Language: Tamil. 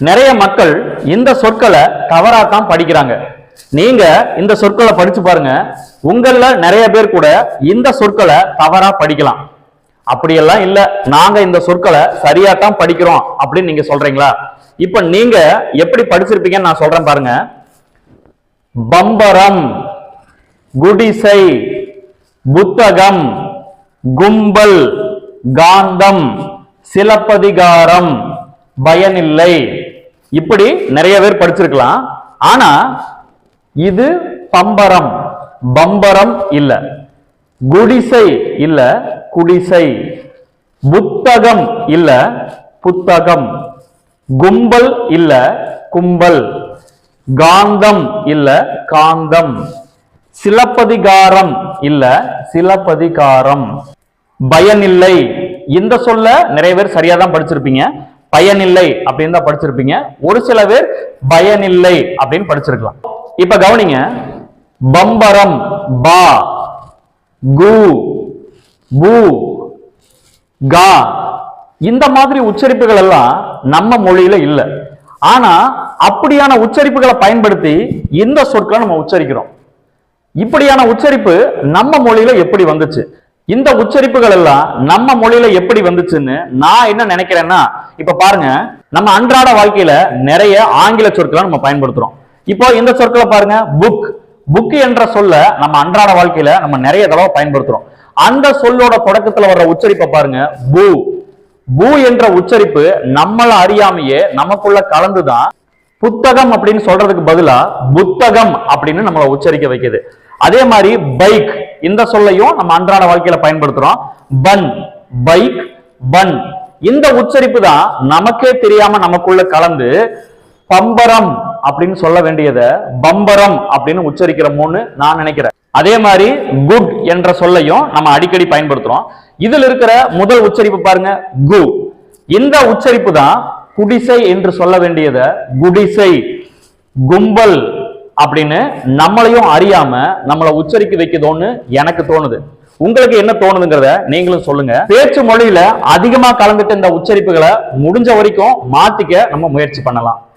நிறைய மக்கள் இந்த சொற்களை தவறாக தான் படிக்கிறாங்க. நீங்க இந்த சொற்களை படிச்சு பாருங்க. உங்கள நிறைய பேர் கூட இந்த சொற்களை தவறா படிக்கலாம். அப்படியெல்லாம் இல்ல. நாங்க இந்த சொற்களை சரியா தான் படிக்கிறோம் அப்படின்னு நீங்க சொல்றீங்களா? இப்ப நீங்க எப்படி படிச்சிருப்பீங்கன்னு நான் சொல்றேன் பாருங்க. பம்பரம் குடிசை புத்தகம் கும்பல் காந்தம் சிலப்பதிகாரம் பயனில்லை. இப்படி நிறைய பேர் படிச்சிருக்கலாம். ஆனா இது பம்பரம். பம்பரம் இல்ல. குடிசை இல்ல குடிசை. புத்தகம் இல்ல புத்தகம். கும்பல் இல்ல கும்பல். காந்தம் இல்ல காந்தம். சிலப்பதிகாரம் இல்ல சிலப்பதிகாரம். பயனில்லை. இந்த சொல்ல நிறைய பேர் சரியா தான் படிச்சிருப்பீங்க. பயனில்லை அப்படின்னு தான் படிச்சிருப்பீங்க. ஒரு சில பேர் பயனில்லை அப்படின்னு படிச்சிருக்கலாம். இப்ப கவனிங்க. பம்பரம் பா கு பூ கா இந்த மாதிரி உச்சரிப்புகள் எல்லாம் நம்ம மொழியில இல்லை. ஆனா அப்படியான உச்சரிப்புகளை பயன்படுத்தி இந்த சொற்களை நம்ம உச்சரிக்கிறோம். இப்படியான உச்சரிப்பு நம்ம மொழியில எப்படி வந்துச்சு? இந்த உச்சரிப்புகள் எல்லாம் நம்ம மொழியில எப்படி வந்துச்சுன்னு நான் என்ன நினைக்கிறேன்னா இப்ப பாருங்க நம்ம அன்றாட வாழ்க்கையில நிறைய ஆங்கில சொற்களை நம்ம பயன்படுத்துறோம். இப்போ இந்த சொற்களை பாருங்க புக் புக் என்ற சொல்ல நம்ம அன்றாட வாழ்க்கையில நம்ம நிறைய தடவை பயன்படுத்துறோம். அந்த சொல்லோட தொடக்கத்துல வர்ற உச்சரிப்பை பாருங்க பூ பூ என்ற உச்சரிப்பு நம்மள அறியாமையே நமக்குள்ள கலந்துதான் புத்தகம் அப்படின்னு சொல்றதுக்கு பதிலா புத்தகம் அப்படின்னு நம்மளை உச்சரிக்க வைக்குது. அதே மாதிரி பைக் இந்த சொல்லையும் நம்ம அன்றாட வாழ்க்கையில பயன்படுத்துறோம். Bun bike bun. இந்த உச்சரிப்பு தான் நமக்கே தெரியாம நமக்குள்ள கலந்து பம்பரம் அப்படின்னு சொல்ல வேண்டியத பம்பரம் அப்படின்னு உச்சரிக்கிறோம்னு நான் நினைக்கிறேன். அதே மாதிரி குட் என்ற சொல்லையும் நம்ம அடிக்கடி பயன்படுத்துறோம். இதுல இருக்கிற முதல் உச்சரிப்பு பாருங்க கு. இந்த உச்சரிப்பு தான் குடிசை என்று சொல்ல வேண்டியத குடிசை கும்பல் அப்படின்னு நம்மளையும் அறியாம நம்மளை உச்சரிக்க வைக்குதோன்னு எனக்கு தோணுது. உங்களுக்கு என்ன தோணுதுங்கிறத நீங்களும் சொல்லுங்க. பேச்சு மொழியில அதிகமா கலந்துட்டு இந்த உச்சரிப்புகளை முடிஞ்ச வரைக்கும் மாத்திக்க நம்ம முயற்சி பண்ணலாம்.